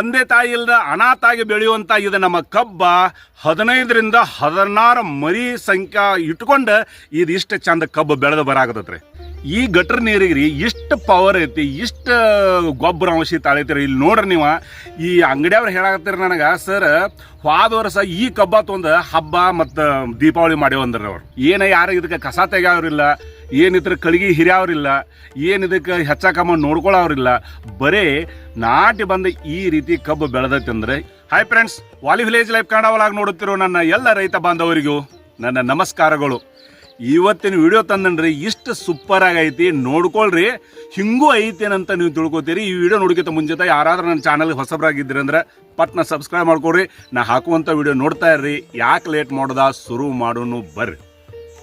ತಂದೆ ತಾಯಿ ಇಲ್ಲದ ಅನಾಥಾಗಿ ಬೆಳೆಯುವಂಥ ಇದು ನಮ್ಮ ಕಬ್ಬ. ಹದಿನೈದರಿಂದ ಹದಿನಾರು ಮರಿ ಸಂಖ್ಯಾ ಇಟ್ಕೊಂಡು ಇದು ಇಷ್ಟು ಚಂದ ಕಬ್ಬು ಬೆಳೆದು ಬರಾಕತ್ತೈತ್ರಿ. ಈ ಗಟ್ರ ನೀರಿಗೆ ರೀ ಇಷ್ಟು ಪವರ್ ಐತಿ, ಇಷ್ಟು ಗೊಬ್ಬರ ಅಂಶ ತಾಳೈತಿರಿ. ಇಲ್ಲಿ ನೋಡ್ರಿ ನೀವು, ಈ ಅಂಗಡಿಯವ್ರು ಹೇಳಾಕತ್ತೀರಿ ನನಗೆ, ಸರ್, ಹೋದ ವರ್ಷ ಈ ಕಬ್ಬ ತೊಂದು ಹಬ್ಬ ಮತ್ತು ದೀಪಾವಳಿ ಮಾಡ್ಯಾವಂದ್ರಿ ಅವ್ರು. ಏನ ಯಾರು ಇದಕ್ಕೆ ಕಸ ತೆಗ್ಯಾವ್ರಿಲ್ಲ ಏನಿದ್ರೆ ಕಳಿಗೆ ಹಿರಿಯವ್ರಿಲ್ಲ, ಏನು ಇದಕ್ಕೆ ಹೆಚ್ಚಾಕಮ್ಮ ನೋಡ್ಕೊಳ್ಳೋರಿಲ್ಲ ಬರೀ ನಾಟಿ ಬಂದ ಈ ರೀತಿ ಕಬ್ಬು ಬೆಳೆದೈತೆ ಅಂದರೆ hi friends Vali village life ಒಳಗೆ ನೋಡುತ್ತಿರೋ ನನ್ನ ಎಲ್ಲ ರೈತ ಬಾಂಧವರಿಗೂ ನನ್ನ ನಮಸ್ಕಾರಗಳು. ಇವತ್ತಿನ ವಿಡಿಯೋ ತಂದನ್ರಿ ಇಷ್ಟು ಸೂಪರ್ ಆಗೈತಿ. ನೋಡ್ಕೊಳ್ರಿ, ಹಿಂಗೂ ಐತೇನಂತ ನೀವು ತಿಳ್ಕೊತೀರಿ. ಈ ವಿಡಿಯೋ ನೋಡ್ಕಿಂತ ಮುಂಚಿತ ಯಾರಾದ್ರೂ ನನ್ನ ಚಾನಲ್ಗೆ ಹೊಸಬ್ರಾಗಿದ್ದೀರಿ ಅಂದ್ರೆ ಪಟ್ನ ಸಬ್ಸ್ಕ್ರೈಬ್ ಮಾಡ್ಕೊಳ್ರಿ ನಾ ಹಾಕುವಂಥ ವಿಡಿಯೋ ನೋಡ್ತಾ ಇರ್ರಿ. ಯಾಕೆ ಲೇಟ್ ಮಾಡೋದ? ಶುರು ಮಾಡೋನು ಬರ್ರಿ.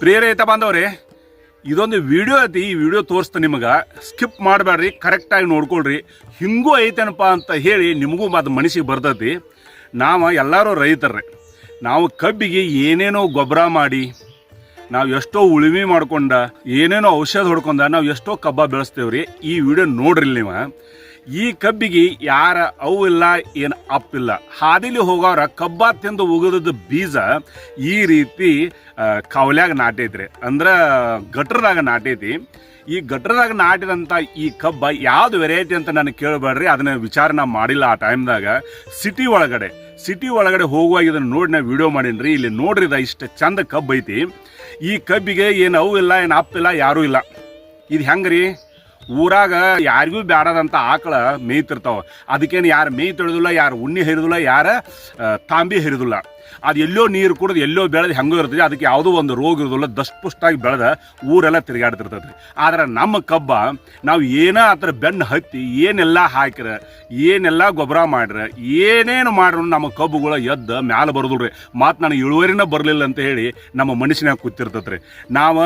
ಪ್ರಿಯರೈತ ಬಾಂಧವ್ರಿ, ಇದೊಂದು ವಿಡಿಯೋ ಐತಿ. ಈ ವಿಡಿಯೋ ತೋರಿಸ್ತಾ ನಿಮಗೆ. ಸ್ಕಿಪ್ ಮಾಡಬೇಡ್ರಿ ಕರೆಕ್ಟಾಗಿ ನೋಡ್ಕೊಳ್ರಿ. ಹಿಂಗೂ ಐತೇನಪ್ಪ ಅಂತ ಹೇಳಿ ನಿಮಗೂ ಅದು ಮನಸ್ಸಿಗೆ ಬರ್ತೈತಿ. ನಾವು ಎಲ್ಲರೂ ರೈತರ್ರಿ. ನಾವು ಕಬ್ಬಿಗೆ ಏನೇನೋ ಗೊಬ್ಬರ ಮಾಡಿ ನಾವು ಎಷ್ಟೋ ಉಳುಮೆ ಮಾಡ್ಕೊಂಡ ಏನೇನೋ ಔಷಧ ಹೊಡ್ಕೊಂಡ ನಾವು ಎಷ್ಟೋ ಕಬ್ಬ ಬೆಳೆಸ್ತೇವ್ರಿ, ಈ ವಿಡಿಯೋ ನೋಡ್ರಿ ನೀವು. ಈ ಕಬ್ಬಿಗೆ ಯಾರ ಅವು ಇಲ್ಲ, ಏನು ಅಪ್ಪಿಲ್ಲ ಹಾದಿಲಿ ಹೋಗೋರ ಕಬ್ಬ ತಿಂದು ಉಗಿದ ಬೀಜ ಈ ರೀತಿ ಕಾವಲ್ಯಾಗ ನಾಟೈತ್ರಿ. ಅಂದ್ರೆ ಗಟ್ರದಾಗ ನಾಟೈತಿ. ಈ ಗಟ್ರದಾಗ ನಾಟಿದಂಥ ಈ ಕಬ್ಬ ಯಾವ್ದು ವೆರೈಟಿ ಅಂತ ನಾನು ಕೇಳಬೇಡ್ರಿ. ಅದನ್ನ ವಿಚಾರಣೆ ಮಾಡಿಲ್ಲ ಆ ಟೈಮ್ದಾಗ ಸಿಟಿ ಒಳಗಡೆ ಸಿಟಿ ಒಳಗಡೆ ಹೋಗುವಾಗ ಇದನ್ನ ನೋಡಿ ನಾ ವಿಡಿಯೋ ಮಾಡೀನಿ ಇಲ್ಲಿ ನೋಡ್ರಿ ಇದು ಇಷ್ಟು ಚಂದ ಕಬ್ಬು ಐತಿ ಈ ಕಬ್ಬಿಗೆ ಏನು ಅವು ಇಲ್ಲ, ಏನು ಅಪ್ಪಿಲ್ಲ ಯಾರೂ ಇಲ್ಲ. ಇದು ಹೆಂಗ್ರಿ? ಊರಾಗ ಯಾರಿಗೂ ಬ್ಯಾಡದಂತ ಆಕಳ ಮೇಯ್ತಿರ್ತಾವ. ಅದಕ್ಕೇನು ಯಾರು ಮೇಯ್ ತೊಳೆದಿಲ್ಲ, ಯಾರು ಉಣ್ಣಿ ಹರಿದಿಲ್ಲ, ಯಾರು ತಾಂಬಿ ಹರಿದಿಲ್ಲ. ಅದು ಎಲ್ಲೋ ನೀರು ಕುಡಿದು ಎಲ್ಲೋ ಬೆಳೆದು ಹೆಂಗೋ ಇರ್ತದೆ, ಅದಕ್ಕೆ ಯಾವುದೋ ಒಂದು ರೋಗ ಇರೋದಿಲ್ಲ ದಷ್ಟಪುಷ್ಟಾಗಿ ಬೆಳೆದ ಊರೆಲ್ಲ ತಿರುಗಾಡ್ತಿರ್ತದ್ರಿ ಆದರೆ ನಮ್ಮ ಕಬ್ಬ ನಾವು ಏನೋ ಅದರ ಬೆನ್ನು ಹತ್ತಿ, ಏನೆಲ್ಲ ಹಾಕಿರ ಏನೆಲ್ಲ ಗೊಬ್ಬರ ಮಾಡ್ರೆ ಏನೇನು ಮಾಡ್ರು ನಮ್ಮ ಕಬ್ಬುಗಳ ಎದ್ದು ಮ್ಯಾಲೆ ಬರೋದಿಲ್ರಿ. ಮತ್ತು ನನಗೆ ಇಳುವರಿನ ಬರಲಿಲ್ಲ ಅಂತ ಹೇಳಿ ನಮ್ಮ ಮನುಷ್ಯನಾಗ ರೀ ನಾವು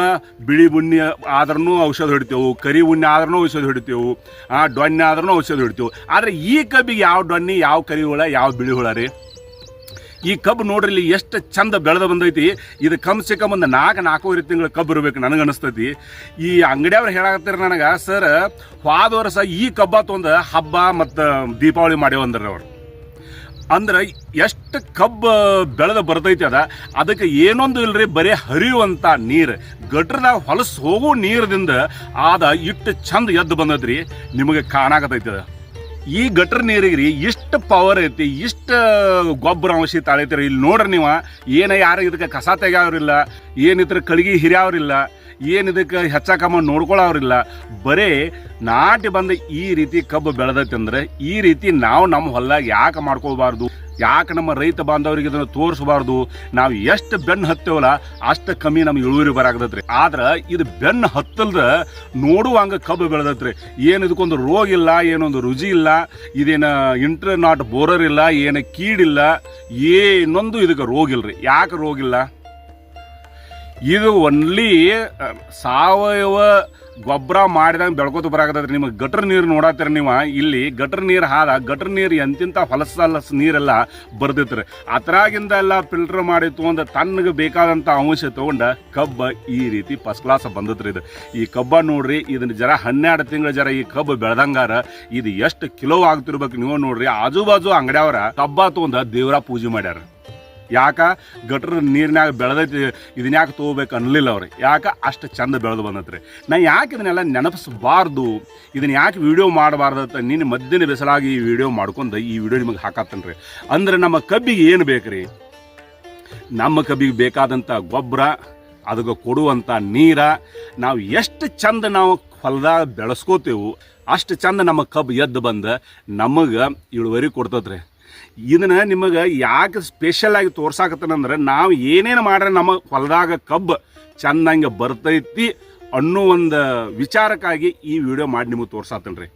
ಬಿಳಿ ಬುಣ್ಣಿ ಆದ್ರೂ ಔಷಧ ಹೊಡಿತೇವೆ, ಕರಿ ಉಣ್ಣೆ ಆದ್ರೂ ಔಷಧ ಹೊಡಿತೇವೆ, ಆ ಡೊಣ್ಣೆ ಆದ್ರೂ ಔಷಧ ಹೊಡಿತೇವೆ. ಆದರೆ ಈ ಕಬ್ಬಿಗೆ ಯಾವ ಡೊಣ್ಣಿ ಯಾವ ಕರಿ ಹುಳ ಯಾವ ಬಿಳಿ ಹುಳ ರೀ? ಈ ಕಬ್ಬು ನೋಡ್ರಿ ಎಷ್ಟು ಚಂದ ಬೆಳೆದ ಬಂದೈತಿ. ಇದು ಕಮ್ ಸೆ ಕಮ್ ಒಂದು ನಾಲ್ಕು, ನಾಲ್ಕೂವರೆ ತಿಂಗಳ ಕಬ್ಬು ಇರ್ಬೇಕು ನನಗೆ ಅನಿಸ್ತೈತಿ. ಈ ಅಂಗಡಿಯವ್ರು ಹೇಳಾಕತ್ತೀರ ನನಗೆ, ಸರ್, ಹೋದ ವರ್ಷ ಈ ಕಬ್ಬ ತೊಂದು ಹಬ್ಬ ಮತ್ತು ದೀಪಾವಳಿ ಮಾಡ್ಯವ ಅಂದ್ರೆ ಅವರು. ಅಂದ್ರೆ ಎಷ್ಟು ಕಬ್ಬು ಬೆಳೆದ ಬರ್ತೈತಿ ಅದ, ಅದಕ್ಕೆ ಏನೊಂದು ಇಲ್ರಿ, ಬರೀ ಹರಿಯುವಂಥ ನೀರು. ಗಟ್ರದಾಗ ಹೊಲಸು ಹೋಗೋ ನೀರದಿಂದ ಆದ ಇಟ್ಟು ಚಂದ ಎದ್ದು ಬಂದದ್ರಿ. ನಿಮಗೆ ಕಾಣಾಕತೈತಿ ಅದ. ಈ ಗಟ್ರ ನೀರಿಗೆ ರೀ ಇಷ್ಟು ಪವರ್ ಐತಿ, ಇಷ್ಟು ಗೊಬ್ಬರ ಅಂಶ ತಾಳೈತಿ ಇಲ್ಲಿ ನೋಡ್ರಿ ನೀವು, ಏನು ಯಾರು ಇದಕ್ಕೆ ಕಸ ತೆಗ್ಯಾವ್ರಿಲ್ಲ ಏನಿದ್ರ ಕಳಿಗೆ ಹಿರಿಯವ್ರಿಲ್ಲ ಏನಿದಕ್ಕೆ ಹೆಚ್ಚಾಕಮ್ಮ ನೋಡ್ಕೊಳ್ಳೋರಿಲ್ಲ ಬರೇ ನಾಟಿ ಬಂದ ಈ ರೀತಿ ಕಬ್ಬು ಬೆಳೆದೈತೆ ಅಂದ್ರೆ ಈ ರೀತಿ ನಾವು ನಮ್ಮ ಹೊಲ್ದಾಗ ಯಾಕೆ ಮಾಡ್ಕೋಬಾರ್ದು ಯಾಕೆ ನಮ್ಮ ರೈತ ಬಾಂಧವರಿಗೆ ಇದನ್ನು ತೋರಿಸಬಾರ್ದು? ನಾವು ಎಷ್ಟು ಬೆನ್ನು ಹತ್ತೇವಲ್ಲ, ಅಷ್ಟು ಕಮ್ಮಿ ನಮ್ಗೆ ಇಳುವರಿ ಬರಾಕತೈತ್ರಿ ಆದ್ರೆ ಇದು ಬೆನ್ನು ಹತ್ತಲ್ದ ನೋಡುವಂಗ ಕಬ್ಬು ಬೆಳೆದತ್ರಿ. ಏನು ಇದಕ್ಕೊಂದು ರೋಗ ಇಲ್ಲ ಏನೊಂದು ರುಚಿ ಇಲ್ಲ, ಇದೇನ ಇಂಟರ್ ನಾಟ್ ಬೋರರ್ ಇಲ್ಲ, ಏನು ಕೀಡಿಲ್ಲ, ಏನೊಂದು ಇದಕ್ಕೆ ರೋಗ ಇಲ್ರಿ ಯಾಕೆ ರೋಗ ಇಲ್ಲ ಇದು ಒನ್ಲಿ ಸಾವಯವ ಗೊಬ್ಬರ ಮಾಡಿದಂಗೆ ಬೆಳ್ಕೋತ ಬರಾಕತ್ತೈತ್ರಿ ನಿಮಗೆ. ಗಟ್ರ ನೀರು ನೋಡತ್ತೀರಿ ನೀವು, ಇಲ್ಲಿ ಗಟ್ರ ನೀರು ಹಾದ, ಗಟ್ರ ನೀರು ಎಂತಿಂತ ಹೊಲಸ ಹೊಲಸ ನೀರೆಲ್ಲ ಬರ್ದಿತ್ತು ಅದ್ರಾಗಿಂದ ಎಲ್ಲ ಫಿಲ್ಟರ್ ಮಾಡಿ ತೊಗೊಂಡು ತನ್ನಗೆ ಬೇಕಾದಂಥ ಅಂಶ ತೊಗೊಂಡು ಕಬ್ಬ ಈ ರೀತಿ ಫಸ್ಟ್ ಕ್ಲಾಸ್ ಬಂದತ್ರಿ ಇದು. ಈ ಕಬ್ಬ ನೋಡ್ರಿ ಇದನ್ನ ಜರ ಹನ್ನೆರಡು ತಿಂಗಳ ಜರ ಈ ಕಬ್ಬು ಬೆಳೆದಂಗಾರ, ಇದು ಎಷ್ಟು ಕಿಲೋ ಆಗ್ತಿರ್ಬೇಕು ನೀವು ನೋಡ್ರಿ. ಆಜು ಬಾಜು ಅಂಗಡಿಯವ್ರ ಕಬ್ಬ ತೊಗೊಂಡು ದೇವ್ರ ಪೂಜೆ ಮಾಡ್ಯಾರ. ಯಾಕ ಗಟ್ರ ನೀರಿನಾಗ ಬೆಳೆದೈತಿ ಇದನ್ನ ಯಾಕೆ ತೊಗೋಬೇಕು ಅನ್ಲಿಲ್ಲ ಅವ್ರಿ. ಯಾಕೆ ಅಷ್ಟು ಚಂದ ಬೆಳೆದು ಬಂದತ್ರಿ. ನಾ ಯಾಕೆ ಇದನ್ನೆಲ್ಲ ನೆನಪಿಸಬಾರ್ದು? ಇದನ್ನ ಯಾಕೆ ವಿಡಿಯೋ ಮಾಡಬಾರ್ದು ಅಂತ ನಿನ್ನ ಮಧ್ಯಾಹ್ನ ಬೆಸಲಾಗಿ ಈ ವಿಡಿಯೋ ಮಾಡ್ಕೊಂಡು ಈ ವಿಡಿಯೋ ನಿಮಗೆ ಹಾಕತ್ತನ್ರಿ. ಅಂದ್ರೆ ನಮ್ಮ ಕಬ್ಬಿಗೆ ಏನು ಬೇಕ್ರಿ? ನಮ್ಮ ಕಬ್ಬಿಗೆ ಬೇಕಾದಂಥ ಗೊಬ್ಬರ, ಅದಕ್ಕೆ ಕೊಡುವಂಥ ನೀರ, ನಾವು ಎಷ್ಟು ಚಂದ ನಾವು ಹೊಲದಾಗ ಬೆಳೆಸ್ಕೋತೇವು, ಅಷ್ಟು ಚಂದ ನಮ್ಮ ಕಬ್ಬು ಎದ್ದು ಬಂದು ನಮಗೆ ಇಳುವರಿ ಕೊಡ್ತದ್ರಿ ಇದನ್ನ ನಿಮಗೆ ಯಾಕೆ ಸ್ಪೆಷಲ್ ಆಗಿ ತೋರ್ಸಾಕತ್ತನಂದ್ರೆ, ನಾವು ಏನೇನು ಮಾಡ್ರೆ ನಮ್ಮ ಹೊಲದಾಗ ಕಬ್ಬು ಚಂದಂಗೆ ಬರ್ತೈತಿ ಅನ್ನೋ ಒಂದು ವಿಚಾರಕ್ಕಾಗಿ ಈ ವಿಡಿಯೋ ಮಾಡಿ ನಿಮಗೆ ತೋರ್ಸಾತನ್ರಿ.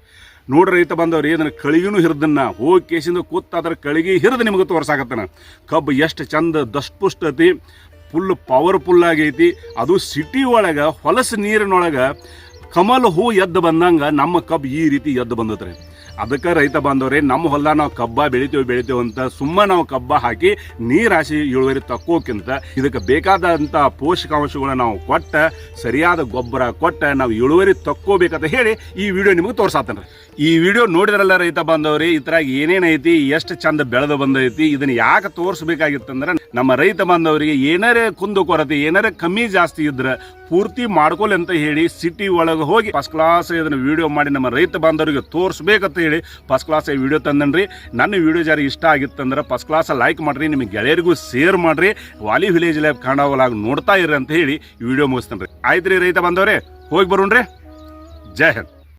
ನೋಡ್ರಿ ರೈತ ಬಂದವ್ರಿ, ಇದನ್ನ ಕಳಿಗಿನೂ ಹಿರಿದನ್ನ ಹೋಗಿ ಕೇಸಿಂದ ಕೂತ್ ಅದ್ರ ಕಳಿಗೆ ಹಿರಿದು ನಿಮಗೆ ತೋರ್ಸಾಕತ್ತನ. ಕಬ್ಬು ಎಷ್ಟು ಚಂದ ದಷ್ಟಪುಷ್ಟತಿ ಫುಲ್ ಪವರ್ಫುಲ್ ಆಗೈತಿ. ಅದು ಸಿಟಿ ಒಳಗೆ, ಹೊಲಸು ನೀರಿನೊಳಗೆ ಕಮಲ್ ಹೂ ಎದ್ದು ಬಂದಂಗ ನಮ್ಮ ಕಬ್ಬು ಈ ರೀತಿ ಎದ್ದು ಬಂದತ್ರಿ. ಅದಕ್ಕೆ ರೈತ ಬಾಂಧವ್ರೆ, ನಮ್ಮ ಹೊಲ ನಾವು ಕಬ್ಬ ಬೆಳಿತೇವೆ ಬೆಳಿತೇವೆ ಅಂತ ಸುಮ್ಮ ನಾವು ಕಬ್ಬ ಹಾಕಿ ನೀರಾಶಿ ಇಳುವರಿ ತಕ್ಕೋಕ್ಕಿಂತ ಇದಕ್ಕೆ ಬೇಕಾದಂಥ ಪೋಷಕಾಂಶಗಳನ್ನ ನಾವು ಕೊಟ್ಟ, ಸರಿಯಾದ ಗೊಬ್ಬರ ಕೊಟ್ಟ, ನಾವು ಇಳುವರಿ ತಕ್ಕೋಬೇಕಂತ ಹೇಳಿ ಈ ವಿಡಿಯೋ ನಿಮಗೆ ತೋರ್ಸಾತನ್ರಿ. ಈ ವಿಡಿಯೋ ನೋಡಿದ್ರಲ್ಲ ರೈತ ಬಾಂಧವ್ರಿ ಥರ ಏನೇನೈತಿ ಎಷ್ಟು ಚಂದ ಬೆಳೆದು ಬಂದೈತಿ, ಇದನ್ನ ಯಾಕೆ ತೋರಿಸ್ಬೇಕಾಗಿತ್ತಂದ್ರೆ ನಮ್ಮ ರೈತ ಬಾಂಧವರಿಗೆ ಏನಾರೇ ಕುಂದು ಕೊರತೆ, ಏನಾರೇ ಕಮ್ಮಿ ಜಾಸ್ತಿ ಇದ್ರೆ ಪೂರ್ತಿ ಮಾಡ್ಕೊಳ್ಳಿ ಅಂತ ಹೇಳಿ ಸಿಟಿ ಒಳಗೆ ಹೋಗಿ ಫಸ್ಟ್ ಕ್ಲಾಸ್ ಇದನ್ನು ವಿಡಿಯೋ ಮಾಡಿ ನಮ್ಮ ರೈತ ಬಾಂಧವರಿಗೆ ತೋರಿಸ್ಬೇಕಂತ ಹೇಳಿ ಫಸ್ಟ್ ಕ್ಲಾಸ್ ವಿಡಿಯೋ ತಂದನ್ರಿ. ನನ್ನ ವಿಡಿಯೋ ಜಾರಿ ಇಷ್ಟ ಆಗಿತ್ತಂದ್ರೆ ಫಸ್ಟ್ ಕ್ಲಾಸ್ ಲೈಕ್ ಮಾಡ್ರಿ ನಿಮ್ಮ ಗೆಳೆಯರಿಗೂ ಶೇರ್ ಮಾಡ್ರಿ ವಾಲಿ ವಿಲೇಜ್ ಲೈಫ್ ಕನ್ನಡ ನೋಡ್ತಾ ಇರ್ರಿ ಅಂತ ಹೇಳಿ ವಿಡಿಯೋ ಮುಗಿಸ್ತೇನೆ ರೀ ಆಯ್ತು ರೀ ರೈತ ಬಾಂಧವ್ರೆ, ಹೋಗಿ ಬರೋಣ್ರಿ. ಜೈ ಹಿಂದ್.